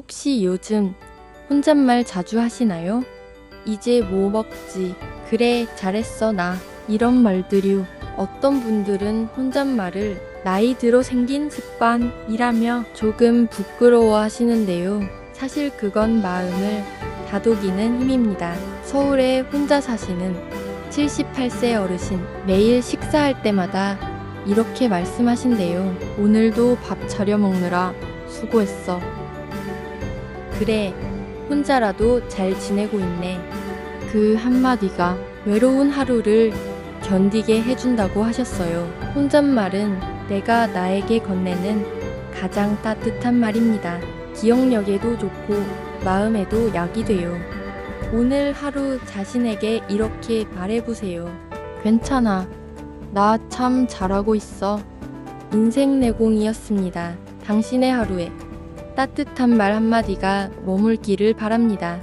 혹시 요즘 혼잣말 자주 하시나요? 이제 뭐 먹지? 그래, 잘했어, 나. 이런 말들요. 어떤 분들은 혼잣말을 나이 들어 생긴 습관이라며 조금 부끄러워 하시는데요. 사실 그건 마음을 다독이는 힘입니다. 서울에 혼자 사시는 78세 어르신 매일 식사할 때마다 이렇게 말씀하신대요. 오늘도 밥 차려 먹느라 수고했어. 그래, 혼자라도 잘 지내고 있네. 그 한마디가 외로운 하루를 견디게 해준다고 하셨어요. 혼잣말은 내가 나에게 건네는 가장 따뜻한 말입니다. 기억력에도 좋고 마음에도 약이 돼요. 오늘 하루 자신에게 이렇게 말해보세요. 괜찮아. 나 참 잘하고 있어. 인생 내공이었습니다. 당신의 하루에 따뜻한 말 한마디가 머물기를 바랍니다.